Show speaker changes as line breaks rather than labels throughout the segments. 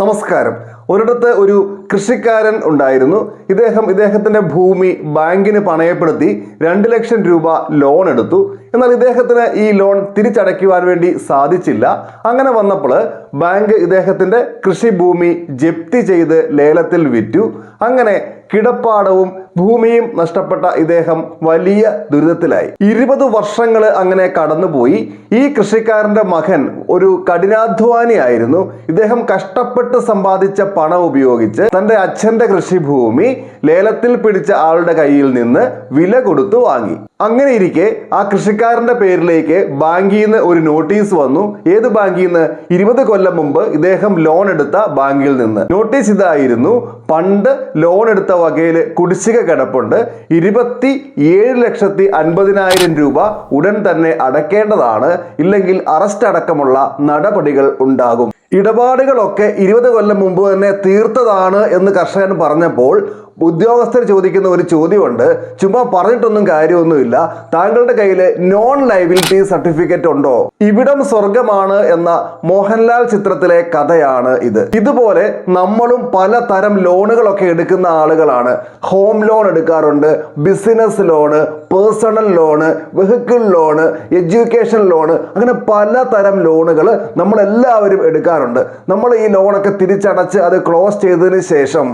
നമസ്കാരം. ഒരിടത്ത് ഒരു കൃഷിക്കാരൻ ഉണ്ടായിരുന്നു. ഇദ്ദേഹം ഇദ്ദേഹത്തിന്റെ ഭൂമി ബാങ്കിന് പണയപ്പെടുത്തി രണ്ട് ലക്ഷം രൂപ ലോൺ എടുത്തു. എന്നാൽ ഇദ്ദേഹത്തിന് ഈ ലോൺ തിരിച്ചടയ്ക്കുവാൻ വേണ്ടി സാധിച്ചില്ല. അങ്ങനെ വന്നപ്പോൾ ബാങ്ക് ഇദ്ദേഹത്തിന്റെ കൃഷിഭൂമി ജപ്തി ചെയ്ത് ലേലത്തിൽ വിറ്റു. അങ്ങനെ കിടപ്പാടവും ഭൂമിയും നഷ്ടപ്പെട്ട ഇദ്ദേഹം വലിയ ദുരിതത്തിലായി. ഇരുപത് വർഷങ്ങൾ അങ്ങനെ കടന്നുപോയി. ഈ കൃഷിക്കാരന്റെ മകൻ ഒരു കഠിനാധ്വാനിയായിരുന്നു. ഇദ്ദേഹം കഷ്ടപ്പെട്ട് സമ്പാദിച്ച പണം ഉപയോഗിച്ച് തന്റെ അച്ഛന്റെ കൃഷിഭൂമി ലേലത്തിൽ പിടിച്ച ആളുടെ കയ്യിൽ നിന്ന് വില കൊടുത്തു വാങ്ങി. അങ്ങനെ ഇരിക്കെ ആ കൃഷിക്കാരന്റെ പേരിലേക്ക് ബാങ്കിൽ നിന്ന് ഒരു നോട്ടീസ് വന്നു. ഏത് ബാങ്കിൽ നിന്ന്? ഇരുപത് കൊല്ലം മുമ്പ് ഇദ്ദേഹം ലോൺ എടുത്ത ബാങ്കിൽ നിന്ന്. നോട്ടീസ് ഇതായിരുന്നു പണ്ട് ലോൺ എടുത്ത വകയിൽ കുടിശ്ശിക കിടപ്പുണ്ട്. ഇരുപത്തി ഏഴ് ലക്ഷത്തി അൻപതിനായിരം രൂപ ഉടൻ തന്നെ അടക്കേണ്ടതാണ്. ഇല്ലെങ്കിൽ അറസ്റ്റ് അടക്കമുള്ള നടപടികൾ ഉണ്ടാകും. ഇടപാടുകളൊക്കെ ഇരുപത് കൊല്ലം മുമ്പ് തന്നെ തീർത്തതാണ് എന്ന് കർഷകൻ പറഞ്ഞപ്പോൾ ഉദ്യോഗസ്ഥർ ചോദിക്കുന്ന ഒരു ചോദ്യമുണ്ട്. ചുമ്മാ പറഞ്ഞിട്ടൊന്നും കാര്യമൊന്നുമില്ല. താങ്കളുടെ കയ്യിൽ നോൺ ലൈബിലിറ്റി സർട്ടിഫിക്കറ്റ് ഉണ്ടോ? ഇവിടം സ്വർഗമാണ് എന്ന മോഹൻലാൽ ചിത്രത്തിലെ കഥയാണ് ഇത്. ഇതുപോലെ നമ്മളും പലതരം ലോണുകളൊക്കെ എടുക്കുന്ന ആളുകളാണ്. ഹോം ലോൺ എടുക്കാറുണ്ട് business loan personal loan vehicle loan education loan അങ്ങനെ പലതരം ലോണുകൾ നമ്മളെല്ലാവരും എടുക്കാറുണ്ട്. നമ്മൾ ഈ ലോണൊക്കെ തിരിച്ചടച്ച് അത് ക്ലോസ് ചെയ്തതിന് ശേഷം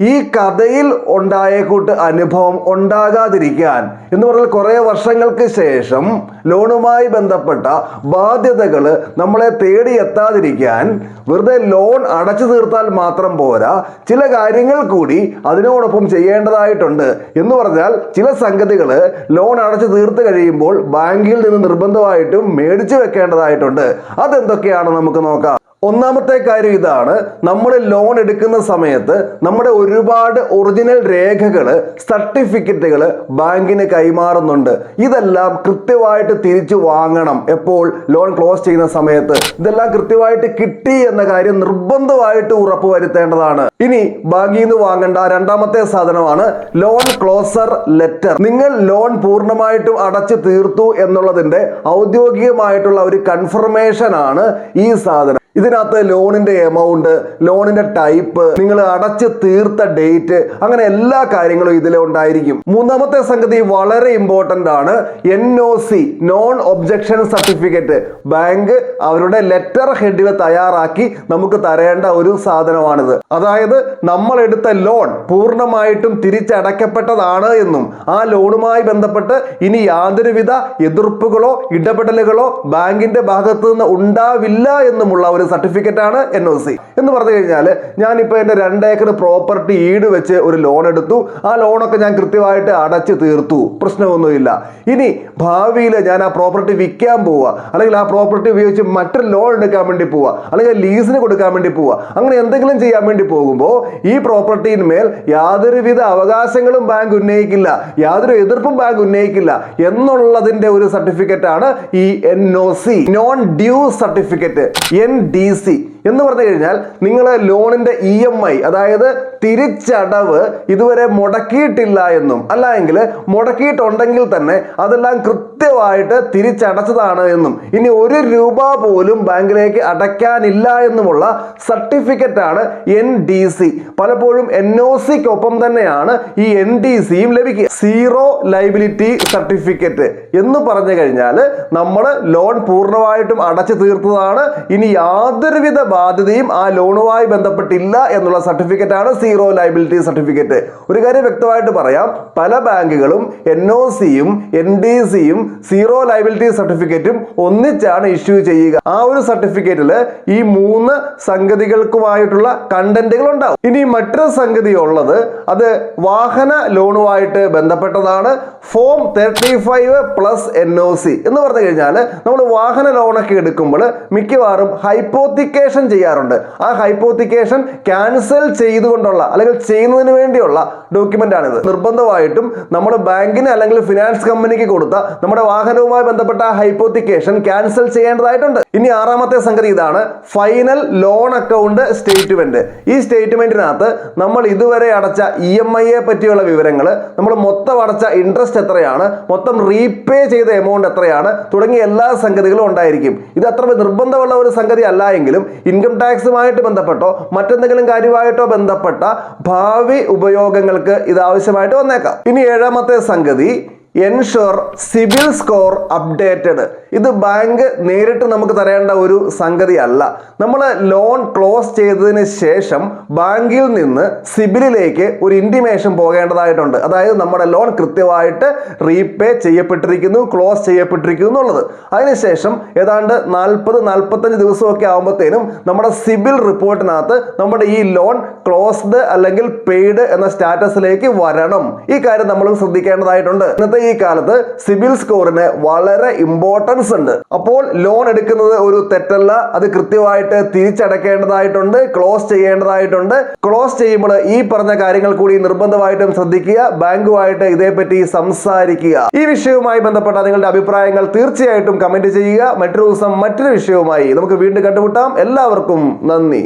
ഈ കഥയിൽ ഉണ്ടായ കൂട്ട് അനുഭവം ഉണ്ടാകാതിരിക്കാൻ എന്ന് പറഞ്ഞാൽ കുറേ വർഷങ്ങൾക്ക് ശേഷം ലോണുമായി ബന്ധപ്പെട്ട ബാധ്യതകൾ നമ്മളെ തേടി എത്താതിരിക്കാൻ വെറുതെ ലോൺ അടച്ചു തീർത്താൽ മാത്രം പോരാ. ചില കാര്യങ്ങൾ കൂടി അതിനോടൊപ്പം ചെയ്യേണ്ടതായിട്ടുണ്ട് എന്ന് പറഞ്ഞാൽ ചില സംഗതികൾ ലോൺ അടച്ചു തീർത്ത് കഴിയുമ്പോൾ ബാങ്കിൽ നിന്ന് നിർബന്ധമായിട്ടും മേടിച്ചു വെക്കേണ്ടതായിട്ടുണ്ട്. അതെന്തൊക്കെയാണ് നമുക്ക് നോക്കാം. ഒന്നാമത്തെ കാര്യം ഇതാണ്. നമ്മൾ ലോൺ എടുക്കുന്ന സമയത്ത് നമ്മുടെ ഒരുപാട് ഒറിജിനൽ രേഖകൾ സർട്ടിഫിക്കറ്റുകൾ ബാങ്കിന് കൈമാറുന്നുണ്ട്. ഇതെല്ലാം കൃത്യമായിട്ട് തിരിച്ചു വാങ്ങണം. എപ്പോൾ? ലോൺ ക്ലോസ് ചെയ്യുന്ന സമയത്ത്. ഇതെല്ലാം കൃത്യമായിട്ട് കിട്ടി എന്ന കാര്യം നിർബന്ധമായിട്ട് ഉറപ്പ് വരുത്തേണ്ടതാണ്. ഇനി ബാങ്കിൽ നിന്ന് വാങ്ങേണ്ട രണ്ടാമത്തെ സാധനമാണ് ലോൺ ക്ലോസർ ലെറ്റർ നിങ്ങൾ ലോൺ പൂർണമായിട്ടും അടച്ചു തീർത്തു എന്നുള്ളതിന്റെ ഔദ്യോഗികമായിട്ടുള്ള ഒരു കൺഫർമേഷൻ ആണ് ഈ സാധനം. ഇതിനകത്ത് ലോണിന്റെ എമൗണ്ട് ലോണിന്റെ ടൈപ്പ് നിങ്ങൾ അടച്ച് തീർത്ത ഡേറ്റ് അങ്ങനെ എല്ലാ കാര്യങ്ങളും ഇതിൽ ഉണ്ടായിരിക്കും. മൂന്നാമത്തെ സംഗതി വളരെ ഇമ്പോർട്ടന്റ് ആണ്. N O C non objection certificate bank അവരുടെ ലെറ്റർ ഹെഡിൽ തയ്യാറാക്കി നമുക്ക് തരേണ്ട ഒരു സാധനമാണിത്. അതായത് നമ്മൾ എടുത്ത ലോൺ പൂർണമായിട്ടും തിരിച്ചടയ്ക്കപ്പെട്ടതാണ് എന്നും ആ ലോണുമായി ബന്ധപ്പെട്ട് ഇനി യാതൊരുവിധ എതിർപ്പുകളോ ഇടപെടലുകളോ ബാങ്കിന്റെ ഭാഗത്തു നിന്ന് ഉണ്ടാവില്ല എന്നുമുള്ള ഒരു ആണ് എൻ ഒ സി എന്ന് പറഞ്ഞു കഴിഞ്ഞാൽ ഞാനിപ്പോൾ എന്റെ രണ്ട് ഏക്കർ പ്രോപ്പർട്ടി ഈട് വെച്ച് ഒരു ലോൺ എടുത്തു. ആ ലോണൊക്കെ ഞാൻ കൃത്യമായിട്ട് അടച്ചു തീർത്തു. പ്രശ്നമൊന്നുമില്ല. ഇനി ഭാവിയിൽ ഞാൻ ആ പ്രോപ്പർട്ടി വിൽക്കാൻ പോവുക അല്ലെങ്കിൽ ആ പ്രോപ്പർട്ടി ഉപയോഗിച്ച് മറ്റൊരു ലോൺ എടുക്കാൻ വേണ്ടി പോവുക അല്ലെങ്കിൽ ലീസിന് കൊടുക്കാൻ വേണ്ടി പോവുക അങ്ങനെ എന്തെങ്കിലും ചെയ്യാൻ വേണ്ടി പോകുമ്പോൾ ഈ പ്രോപ്പർട്ടിന്മേൽ യാതൊരുവിധ അവകാശങ്ങളും ബാങ്ക് ഉന്നയിക്കില്ല യാതൊരു എതിർപ്പും ബാങ്ക് ഉന്നയിക്കില്ല എന്നുള്ളതിന്റെ ഒരു സർട്ടിഫിക്കറ്റ് ആണ് ഈ N O C non due certificate N D C എന്ന് പറഞ്ഞു കഴിഞ്ഞാൽ നിങ്ങൾ ലോണിന്റെ ഇ എം ഐ അതായത് തിരിച്ചടവ് ഇതുവരെ മുടക്കിയിട്ടില്ല എന്നും അല്ല എങ്കിൽ മുടക്കിയിട്ടുണ്ടെങ്കിൽ തന്നെ അതെല്ലാം കൃത്യമായിട്ട് തിരിച്ചടച്ചതാണ് എന്നും ഇനി ഒരു രൂപ പോലും ബാങ്കിലേക്ക് അടയ്ക്കാനില്ല എന്നുമുള്ള സർട്ടിഫിക്കറ്റ് ആണ് എൻ ഡി സി പലപ്പോഴും എൻ ഒ സിക്കൊപ്പം തന്നെയാണ് ഈ എൻ ഡി സിയും ലഭിക്കുക. സീറോ ലൈബിലിറ്റി സർട്ടിഫിക്കറ്റ് എന്ന് പറഞ്ഞു കഴിഞ്ഞാൽ നമ്മൾ ലോൺ പൂർണമായിട്ടും അടച്ചു തീർത്തതാണ്. ഇനി യാതൊരുവിധ ബാധ്യതയും ആ ലോണുമായി ബന്ധപ്പെട്ടില്ല എന്നുള്ള സർട്ടിഫിക്കറ്റാണ് സീറോ ലൈബിലിറ്റി സർട്ടിഫിക്കറ്റ്. ഒരു കാര്യം വ്യക്തമായിട്ട് പറയാം. പല ബാങ്കുകളും എൻ ഒ സിയും എൻ ഡി സിയും സീറോ ലൈബിലിറ്റി സർട്ടിഫിക്കറ്റും ഒന്നിച്ചാണ് ഇഷ്യൂ ചെയ്യുക. ആ ഒരു സർട്ടിഫിക്കറ്റിൽ ഈ മൂന്ന് സംഗതികൾക്കുമായിട്ടുള്ള കണ്ടന്റുകൾ ഉണ്ടാവും ഇനി മറ്റൊരു സംഗതി ഉള്ളത് അത് വാഹന ലോണുമായിട്ട് ബന്ധപ്പെട്ടതാണ്. Form thirty five plus N O C എന്ന് പറഞ്ഞു കഴിഞ്ഞാൽ നമ്മൾ വാഹന ലോണൊക്കെ എടുക്കുമ്പോൾ മിക്കവാറും ഹൈപ്പോത്തിക്കേഷൻ ചെയ്യാറുണ്ട്. ആ ഹൈപ്പോത്തിക്കേഷൻ ക്യാൻസൽ ചെയ്തുകൊണ്ടുള്ള അല്ലെങ്കിൽ ചെയ്യുന്നതിന് വേണ്ടിയുള്ള ഡോക്യുമെന്റ് ആണിത് നിർബന്ധമായിട്ടും നമ്മൾ ബാങ്കിന് അല്ലെങ്കിൽ ഫിനാൻസ് കമ്പനിക്ക് കൊടുത്ത നമ്മുടെ വാഹനവുമായി ബന്ധപ്പെട്ട ഹൈപ്പോത്തിക്കേഷൻ ക്യാൻസൽ ചെയ്യേണ്ടതായിട്ടുണ്ട്. ഇനി ആറാമത്തെ സംഗതി ഇതാണ്. Final loan account statement. ഈ സ്റ്റേറ്റ്മെന്റിനകത്ത് നമ്മൾ ഇതുവരെ അടച്ച ഇ എം ഐയെ പറ്റിയുള്ള വിവരങ്ങൾ നമ്മൾ മൊത്തം അടച്ച ഇൻട്രസ്റ്റ് എത്രയാണ് മൊത്തം റീപേ ചെയ്ത എമൗണ്ട് എത്രയാണ് തുടങ്ങിയ എല്ലാ സംഗതികളും ഉണ്ടായിരിക്കും. ഇത് അത്ര നിർബന്ധമുള്ള ഒരു സംഗതി അല്ല എങ്കിലും ഇൻകം ടാക്സുമായിട്ട് ബന്ധപ്പെട്ടോ മറ്റെന്തെങ്കിലും കാര്യമായിട്ടോ ബന്ധപ്പെട്ട ഭാവി ഉപയോഗങ്ങൾക്ക് ഇത് ആവശ്യമായിട്ട് വന്നേക്കാം. ഇനി ഏഴാമത്തെ സംഗതി എൻഷുർ സിബിൽ സ്കോർ അപ്ഡേറ്റഡ് ഇത് ബാങ്ക് നേരിട്ട് നമുക്ക് തരേണ്ട ഒരു സംഗതി അല്ല നമ്മൾ ലോൺ ക്ലോസ് ചെയ്തതിന് ശേഷം ബാങ്കിൽ നിന്ന് സിബിലിലേക്ക് ഒരു ഇന്റിമേഷൻ പോകേണ്ടതായിട്ടുണ്ട്. അതായത് നമ്മുടെ ലോൺ കൃത്യമായിട്ട് റീപേ ചെയ്യപ്പെട്ടിരിക്കുന്നു ക്ലോസ് ചെയ്യപ്പെട്ടിരിക്കുന്നു എന്നുള്ളത്. അതിനുശേഷം ഏതാണ്ട് നാൽപ്പത് നാൽപ്പത്തഞ്ച് ദിവസമൊക്കെ ആകുമ്പോഴത്തേനും നമ്മുടെ സിബിൽ റിപ്പോർട്ടിനകത്ത് നമ്മുടെ ഈ ലോൺ ക്ലോസ്ഡ് അല്ലെങ്കിൽ പെയ്ഡ് എന്ന സ്റ്റാറ്റസിലേക്ക് വരണം. ഈ കാര്യം നമ്മൾ ശ്രദ്ധിക്കേണ്ടതായിട്ടുണ്ട്. ഇന്നത്തെ ഈ കാലത്ത് സിബിൽ സ്കോറിന് വളരെ ഇമ്പോർട്ടൻസ് ഉണ്ട്. അപ്പോൾ ലോൺ എടുക്കുന്നത് ഒരു തെറ്റല്ല. അത് കൃത്യമായിട്ട് തിരിച്ചടക്കേണ്ടതായിട്ടുണ്ട് ക്ലോസ് ചെയ്യേണ്ടതായിട്ടുണ്ട്. ക്ലോസ് ചെയ്യുമ്പോൾ ഈ പറഞ്ഞ കാര്യങ്ങൾ കൂടി നിർബന്ധമായിട്ടും ശ്രദ്ധിക്കുക ബാങ്കുമായിട്ട് ഇതേപ്പറ്റി സംസാരിക്കുക. ഈ വിഷയവുമായി ബന്ധപ്പെട്ട നിങ്ങളുടെ അഭിപ്രായങ്ങൾ തീർച്ചയായിട്ടും കമന്റ് ചെയ്യുക. മറ്റൊരു ദിവസം മറ്റൊരു വിഷയവുമായി നമുക്ക് വീണ്ടും കണ്ടുമുട്ടാം. എല്ലാവർക്കും നന്ദി.